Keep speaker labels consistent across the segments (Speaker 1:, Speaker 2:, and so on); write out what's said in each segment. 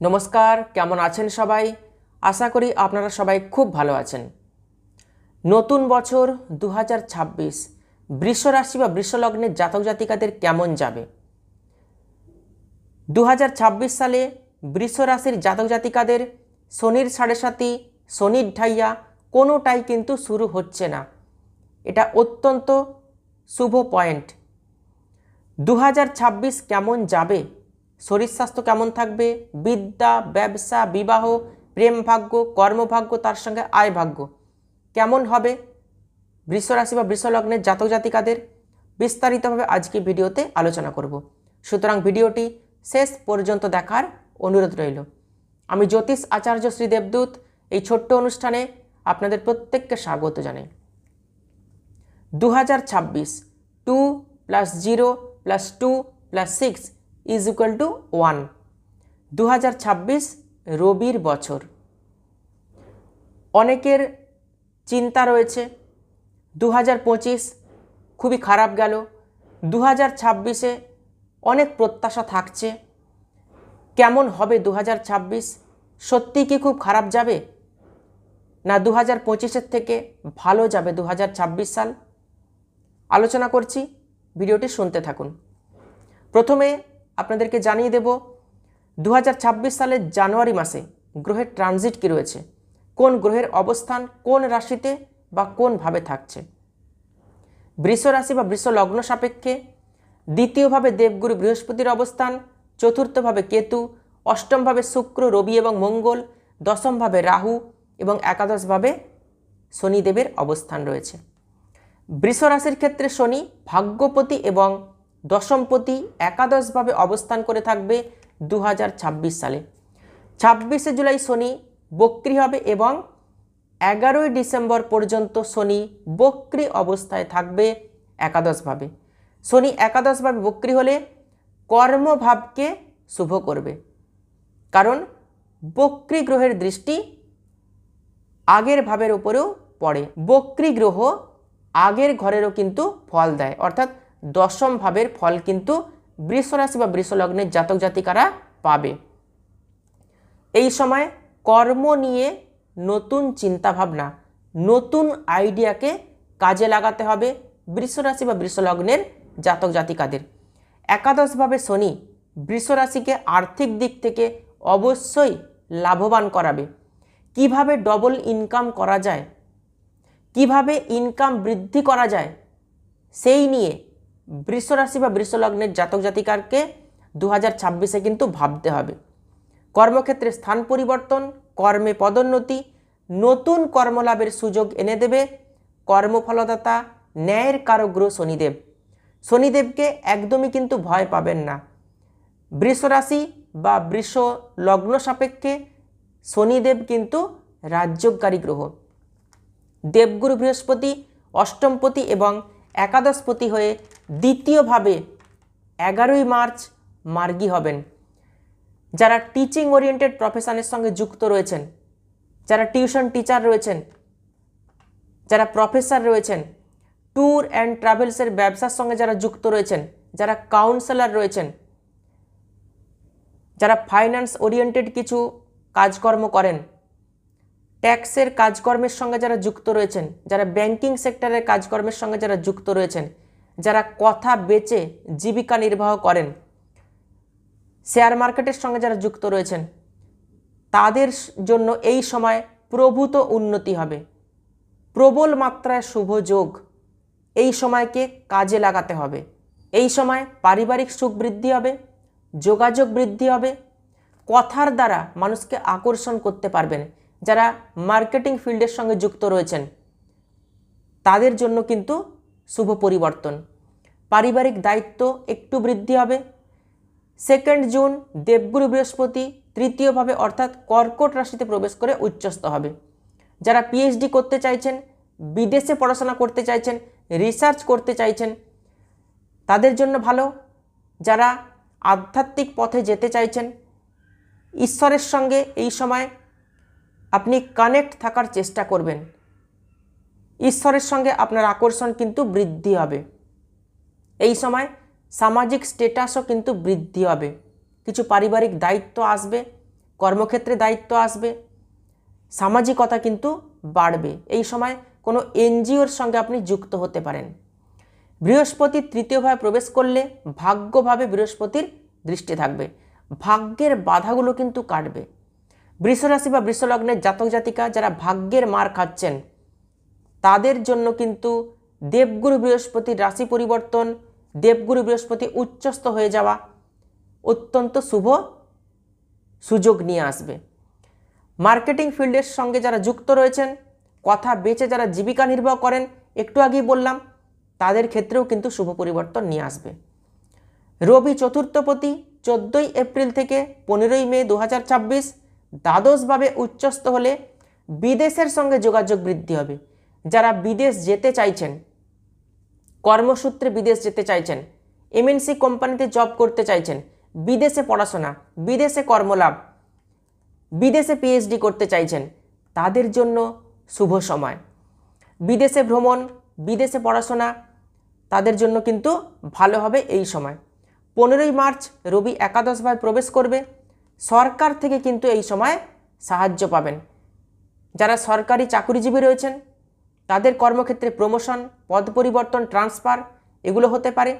Speaker 1: নমস্কার, কেমন আছেন সবাই? আশা করি আপনারা সবাই খুব ভালো আছেন। নতুন বছর দু হাজার ছাব্বিশ, বৃষ রাশি বা বৃষলগ্নের জাতক জাতিকাদের কেমন যাবে? দু হাজার ছাব্বিশ সালে বৃষ রাশির জাতক জাতিকাদের শনির সাড়ে সাতি শনির ঢাইয়া কোনোটাই কিন্তু শুরু হচ্ছে না। এটা অত্যন্ত শুভ পয়েন্ট। দু হাজার ছাব্বিশ কেমন যাবে? শরীর স্বাস্থ্য কেমন থাকবে? বিদ্যা, ব্যবসা, বিবাহ, প্রেম ভাগ্য, কর্মভাগ্য, তার সঙ্গে আয় ভাগ্য কেমন হবে? বৃষরাশি বা বৃষলগ্নের জাতক জাতিকাদের বিস্তারিতভাবে আজকে ভিডিওতে আলোচনা করব। সুতরাং ভিডিওটি শেষ পর্যন্ত দেখার অনুরোধ রইল। আমি জ্যোতিষ আচার্য শ্রী দেবদূত। এই ছোট্ট অনুষ্ঠানে আপনাদের প্রত্যেককে স্বাগত জানাই। দু হাজার ছাব্বিশ, two plus zero plus two plus six is equal to one দু হাজার ছাব্বিশ রবির বছর। অনেকের চিন্তা রয়েছে। দু হাজার পঁচিশ খুবই খারাপ গেল। দু হাজার ছাব্বিশে অনেক প্রত্যাশা থাকছে। কেমন হবে দু হাজার ছাব্বিশ? সত্যি কি খুব খারাপ যাবে? না দু হাজার পঁচিশের থেকে ভালো যাবে দু হাজার ছাব্বিশ সাল? আলোচনা করছি। ভিডিওটি শুনতে থাকুন। প্রথমে আপনাদেরকে জানিয়ে দেব দু হাজার ছাব্বিশ সালের জানুয়ারি মাসে গ্রহের ট্রানজিট কী রয়েছে? কোন গ্রহের অবস্থান কোন রাশিতে বা কোনভাবে থাকছে? বৃষ রাশি বা বৃষ লগ্ন সাপেক্ষে দ্বিতীয়ভাবে দেবগুরু বৃহস্পতির অবস্থান, চতুর্থভাবে কেতু, অষ্টমভাবে শুক্র, রবি এবং মঙ্গল, দশমভাবে রাহু এবং একাদশভাবে শনিদেবের অবস্থান রয়েছে। বৃষ রাশির ক্ষেত্রে শনি ভাগ্যপতি এবং দশমপতি একাদশভাবে অবস্থান করে থাকবে দু হাজার ছাব্বিশ সালে। ছাব্বিশে জুলাই শনি বক্রি হবে এবং এগারোই ডিসেম্বর পর্যন্ত শনি বক্রি অবস্থায় থাকবে একাদশভাবে। শনি একাদশভাবে বক্রি হলে কর্মভাবকে শুভ করবে। কারণ বক্রি গ্রহের দৃষ্টি আগের ভাবের উপরেও পড়ে। বক্রি গ্রহ আগের ঘরেরও কিন্তু ফল দেয়। অর্থাৎ দশম ভাবের ফল কিন্তু বৃষরাশি বা বৃষলগ্নের জাতক জাতিকারা পাবে। এই সময় কর্ম নিয়ে নতুন চিন্তাভাবনা, নতুন আইডিয়াকে কাজে লাগাতে হবে বৃষরাশি বা বৃষলগ্নের জাতক জাতিকাদের। একাদশভাবে শনি বৃষরাশিকে আর্থিক দিক থেকে অবশ্যই লাভবান করাবে। কীভাবে ডবল ইনকাম করা যায়? কীভাবে ইনকাম বৃদ্ধি করা যায়? সেই নিয়ে বৃষরাশি বা বৃষলগ্নের জাতক জাতিকারকে দু হাজার ছাব্বিশে কিন্তু ভাবতে হবে। কর্মক্ষেত্রে স্থান পরিবর্তন, কর্মে পদোন্নতি, নতুন কর্মলাভের সুযোগ এনে দেবে কর্মফলদাতা, ন্যায়ের কারগ্র শনিদেব। শনিদেবকে একদমই কিন্তু ভয় পাবেন না। বৃষরাশি বা বৃষ লগ্ন সাপেক্ষে শনিদেব কিন্তু রাজ্যকারী গ্রহ। দেবগুরু বৃহস্পতি, অষ্টমপতি এবং একাদশপতি হয়ে দ্বিতীয়ভাবে এগারোই মার্চ মার্গী হবেন। যারা টিচিং ওরিয়েন্টেড প্রফেশনের সঙ্গে যুক্ত রয়েছেন, যারা টিউশন টিচার রয়েছেন, যারা প্রফেসর রয়েছেন ট্যুর অ্যান্ড ট্রাভেলসের ব্যবসার সঙ্গে যারা যুক্ত রয়েছেন, যারা কাউন্সেলর রয়েছেন, যারা ফাইন্যান্স ওরিয়েন্টেড কিছু কাজকর্ম করেন ট্যাক্সের কাজকর্মের সঙ্গে যারা যুক্ত রয়েছেন, যারা ব্যাংকিং সেক্টরের কাজকর্মের সঙ্গে যারা যুক্ত রয়েছেন, যারা কথা বেচে জীবিকা নির্বাহ করেন, শেয়ার মার্কেটের সঙ্গে যারা যুক্ত রয়েছেন, তাদের জন্য এই সময় প্রভূত উন্নতি হবে। প্রবল মাত্রায় শুভ যোগ এই সময়কে কাজে লাগাতে হবে। এই সময় পারিবারিক সুখ বৃদ্ধি হবে, যোগাযোগ বৃদ্ধি হবে, কথার দ্বারা মানুষকে আকর্ষণ করতে পারবেন। যারা মার্কেটিং ফিল্ডের সঙ্গে যুক্ত রয়েছেন, তাদের জন্য কিন্তু শুভ পরিবর্তন। পারিবারিক দায়িত্ব একটু বৃদ্ধি হবে। সেকেন্ড জুন, দেবগুরু বৃহস্পতি তৃতীয়ভাবে অর্থাৎ কর্কট রাশিতে প্রবেশ করে উচ্চস্ত হবে। যারা পিএইচডি করতে চাইছেন, বিদেশে পড়াশোনা করতে চাইছেন রিসার্চ করতে চাইছেন, তাদের জন্য ভালো। যারা আধ্যাত্মিক পথে যেতে চাইছেন, ঈশ্বরের সঙ্গে এই সময় আপনি কানেক্ট থাকার চেষ্টা করবেন। ঈশ্বরের সঙ্গে আপনার আকর্ষণ কিন্তু বৃদ্ধি হবে। এই সময় সামাজিক স্টেটাসও কিন্তু বৃদ্ধি হবে। কিছু পারিবারিক দায়িত্ব আসবে, কর্মক্ষেত্রে দায়িত্ব আসবে, সামাজিকতা কিন্তু বাড়বে। এই সময় কোনো এনজিওর সঙ্গে আপনি যুক্ত হতে পারেন। বৃহস্পতি তৃতীয়ভাবে প্রবেশ করলে ভাগ্যভাবে বৃহস্পতির দৃষ্টি থাকবে। ভাগ্যের বাধাগুলো কিন্তু কাটবে। বৃষরাশি বা বৃষলগ্নের জাতক জাতিকা যারা ভাগ্যের মার খাচ্ছেন, তাদের জন্য কিন্তু দেবগুরু বৃহস্পতির রাশি পরিবর্তন, দেবগুরু বৃহস্পতি উচ্চস্থ হয়ে যাওয়া অত্যন্ত শুভ সুযোগ নিয়ে আসবে। মার্কেটিং ফিল্ডের সঙ্গে যারা যুক্ত রয়েছেন, কথা বেচে যারা জীবিকা নির্বাহ করেন, একটু আগেই বললাম, তাদের ক্ষেত্রেও কিন্তু শুভ পরিবর্তন নিয়ে আসবে। রবি চতুর্থপতি, চোদ্দোই এপ্রিল থেকে পনেরোই মে দু হাজার ছাব্বিশ দ্বাদশভাবে উচ্চস্থ হলে বিদেশের সঙ্গে যোগাযোগ বৃদ্ধি হবে। যারা বিদেশ যেতে চাইছেন, কর্মসূত্রে বিদেশ যেতে চাইছেন এমএনসি কোম্পানিতে জব করতে চাইছেন, বিদেশে পড়াশোনা, বিদেশে কর্মলাভ, বিদেশে পিএইচডি করতে চাইছেন, তাদের জন্য শুভ সময়। বিদেশে ভ্রমণ, বিদেশে পড়াশোনা, তাদের জন্য কিন্তু ভালো হবে এই সময়। পনেরোই মার্চ রবি একাদশভাবে প্রবেশ করবে। সরকার থেকে কিন্তু এই সময় সাহায্য পাবেন। যারা সরকারি চাকুরিজীবী রয়েছেন, তাদের কর্মক্ষেত্রে প্রমোশন পদ পরিবর্তন ট্রান্সফার এগুলো হতে পারে।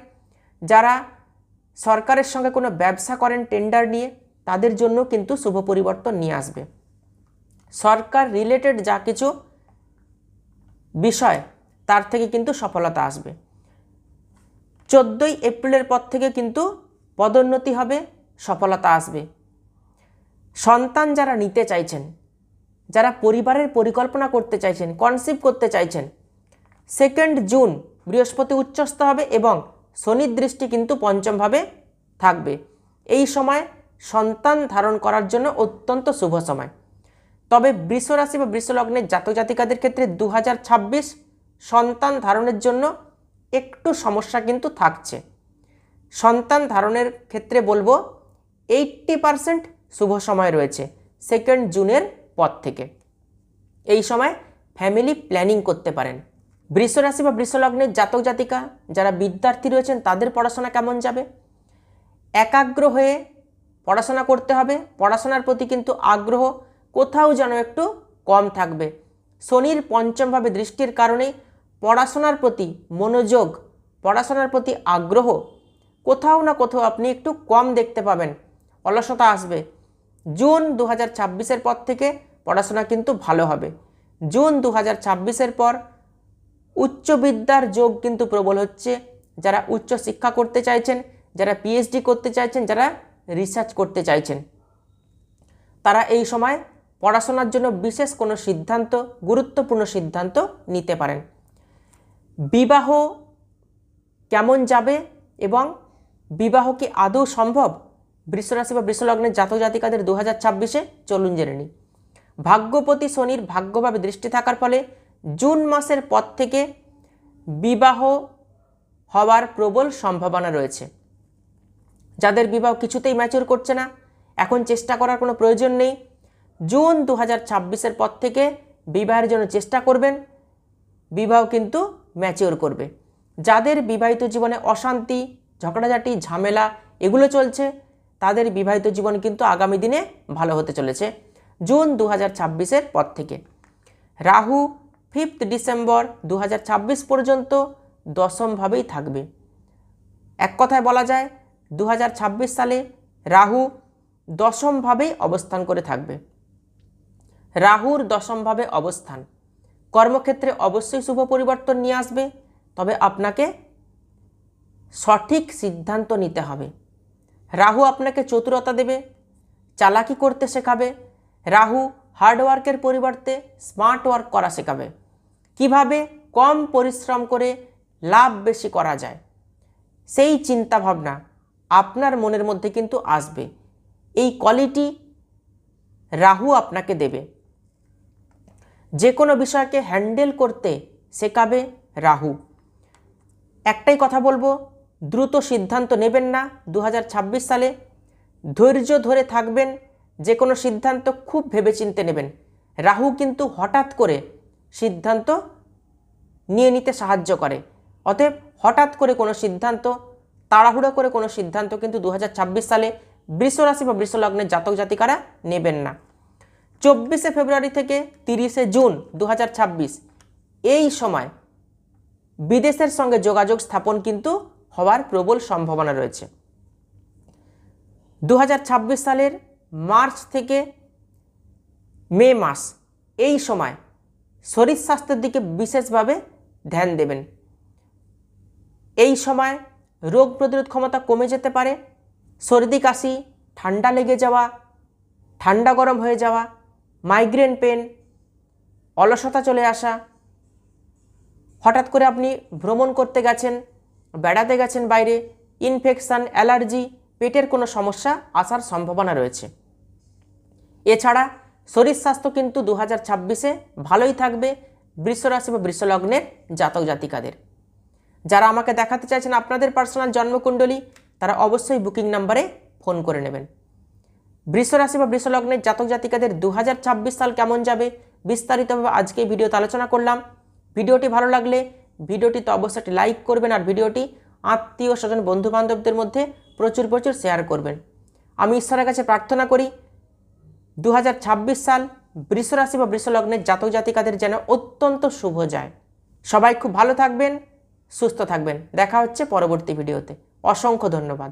Speaker 1: যারা সরকারের সঙ্গে কোনো ব্যবসা করেন টেন্ডার নিয়ে, তাদের জন্য কিন্তু শুভ পরিবর্তন নিয়ে আসবে। সরকার রিলেটেড যা কিছু বিষয়, তার থেকে কিন্তু সফলতা আসবে। চোদ্দোই এপ্রিলের পর থেকে কিন্তু পদোন্নতি হবে, সফলতা আসবে। সন্তান যারা নিতে চাইছেন, যারা পরিবারের পরিকল্পনা করতে চাইছেন কনসিভ করতে চাইছেন সেকেন্ড জুন বৃহস্পতি উচ্চস্থ হবে এবং শনির দৃষ্টি কিন্তু পঞ্চমভাবে থাকবে। এই সময় সন্তান ধারণ করার জন্য অত্যন্ত শুভ সময়। তবে বৃষরাশি বা বৃষলগ্নের জাতক জাতিকাদের ক্ষেত্রে দু হাজার ছাব্বিশ সন্তান ধারণের জন্য একটু সমস্যা কিন্তু থাকছে। সন্তান ধারণের ক্ষেত্রে বলব এইট্টি পারসেন্ট শুভ সময় রয়েছে সেকেন্ড জুনের পর থেকে। এই সময় ফ্যামিলি প্ল্যানিং করতে পারেন। বৃষরাশি বা বৃষলগ্নের জাতক জাতিকা যারা বিদ্যার্থী রয়েছেন, তাদের পড়াশোনা কেমন যাবে? একাগ্র হয়ে পড়াশোনা করতে হবে। পড়াশোনার প্রতি কিন্তু আগ্রহ কোথাও যেন একটু কম থাকবে। শনির পঞ্চমভাবে দৃষ্টির কারণে পড়াশোনার প্রতি মনোযোগ, পড়াশোনার প্রতি আগ্রহ কোথাও না কোথাও আপনি একটু কম দেখতে পাবেন। অলসতা আসবে। জুন দু হাজার পর থেকে পড়াশোনা কিন্তু ভালো হবে। জুন দু হাজার পর উচ্চবিদ্যার যোগ কিন্তু প্রবল হচ্ছে। যারা উচ্চ শিক্ষা করতে চাইছেন, যারা পিএইচডি করতে চাইছেন, যারা রিসার্চ করতে চাইছেন, তারা এই সময় পড়াশোনার জন্য বিশেষ কোনো সিদ্ধান্ত, গুরুত্বপূর্ণ সিদ্ধান্ত নিতে পারেন। বিবাহ কেমন যাবে এবং বিবাহ কি আদৌ সম্ভব? বৃষরাশি বা বৃষলগ্নের জাতক জাতিকাদের দু হাজার ছাব্বিশে চলুন জেনে নিই। ভাগ্যপতি শনির ভাগ্যভাবে দৃষ্টি থাকার ফলে জুন মাসের পর থেকে বিবাহ হওয়ার প্রবল সম্ভাবনা রয়েছে। যাদের বিবাহ কিছুতেই ম্যাচিওর করছে না, এখন চেষ্টা করার কোনো প্রয়োজন নেই। জুন দু হাজার ছাব্বিশের পর থেকে বিবাহের জন্য চেষ্টা করবেন, বিবাহ কিন্তু ম্যাচিওর করবে। যাদের বিবাহিত জীবনে অশান্তি, ঝগড়াঝাটি, ঝামেলা, এগুলো চলছে তাদের বিবাহিত জীবন কিন্তু আগামী দিনে ভালো হতে চলেছে, জুন দু হাজার পর থেকে। রাহু ফিফথ ডিসেম্বর দু হাজার ছাব্বিশ পর্যন্ত দশমভাবেই থাকবে। এক কথায় বলা যায় দু হাজার ছাব্বিশ সালে রাহু দশমভাবেই অবস্থান করে থাকবে। রাহুর দশমভাবে অবস্থান। কর্মক্ষেত্রে অবশ্যই শুভ পরিবর্তন নিয়ে আসবে, তবে আপনাকে সঠিক সিদ্ধান্ত নিতে হবে। রাহু আপনাকে চতুরতা দেবে, চালাকি করতে শেখাবে, রাহু হার্ডওয়ার্কের পরিবর্তে স্মার্ট ওয়ার্ক করা শেখাবে। কীভাবে কম পরিশ্রম করে লাভ বেশি করা যায়? সেই চিন্তা ভাবনা আপনার মনের মধ্যে কিন্তু আসবে। এই কোয়ালিটি রাহু আপনাকে দেবে। যে কোনো বিষয়কে হ্যান্ডেল করতে শেখাবে রাহু। একটাই কথা বলব দ্রুত সিদ্ধান্ত নেবেন না দু হাজার ছাব্বিশ সালে। ধৈর্য ধরে থাকবেন যে কোনো সিদ্ধান্ত খুব ভেবেচিন্তে নেবেন। রাহু কিন্তু হঠাৎ করে সিদ্ধান্ত নিয়ে নিতে সাহায্য করে। অতএব হঠাৎ করে কোনো সিদ্ধান্ত, তাড়াহুড়ো করে কোনো সিদ্ধান্ত কিন্তু দু হাজার ছাব্বিশ সালে বৃষ রাশি বা বৃষ লগ্নের জাতক জাতিকারা নেবেন না। চব্বিশে ফেব্রুয়ারি থেকে তিরিশে জুন দু হাজার ছাব্বিশ, এই সময় বিদেশের সঙ্গে যোগাযোগ স্থাপন কিন্তু হওয়ার প্রবল সম্ভাবনা রয়েছে। দু হাজার ছাব্বিশ সালের মার্চ থেকে মে মাস, এই সময় শরীর স্বাস্থ্যের দিকে বিশেষভাবে ধ্যান দেবেন। এই সময় রোগ প্রতিরোধ ক্ষমতা কমে যেতে পারে, সর্দি, কাশি, ঠান্ডা লেগে যাওয়া, ঠান্ডা গরম হয়ে যাওয়া, মাইগ্রেন পেন, অলসতা চলে আসা, হঠাৎ করে আপনি ভ্রমণ করতে গেছেন বেড়াতে গেছেন বাইরে, ইনফেকশান, অ্যালার্জি, পেটের কোনো সমস্যা আসার সম্ভাবনা রয়েছে। এছাড়া শরীর স্বাস্থ্য কিন্তু দু হাজার ছাব্বিশে ভালোই থাকবে বৃষরাশি বা বৃষলগ্নের জাতক জাতিকাদের। যারা আমাকে দেখাতে চাইছেন আপনাদের পার্সোনাল জন্মকুণ্ডলী, তারা অবশ্যই বুকিং নাম্বারে ফোন করে নেবেন। বৃষরাশি বা বৃষলগ্নের জাতক জাতিকাদের দু হাজার ছাব্বিশ সাল কেমন যাবে, বিস্তারিতভাবে আজকে ভিডিওতে আলোচনা করলাম। ভিডিওটি ভালো লাগলে ভিডিওটিতে অবশ্যই লাইক করবেন আর ভিডিওটি আত্মীয় স্বজন, বন্ধুবান্ধবদের মধ্যে প্রচুর প্রচুর শেয়ার করবেন। আমি ঈশ্বরের কাছে প্রার্থনা করি দু হাজার ছাব্বিশ সাল বৃষরাশি বা বৃষলগ্নের জাতক জাতিকাদের যেন অত্যন্ত শুভ যায়। সবাই খুব ভালো থাকবেন, সুস্থ থাকবেন। দেখা হচ্ছে পরবর্তী ভিডিওতে। অসংখ্য ধন্যবাদ।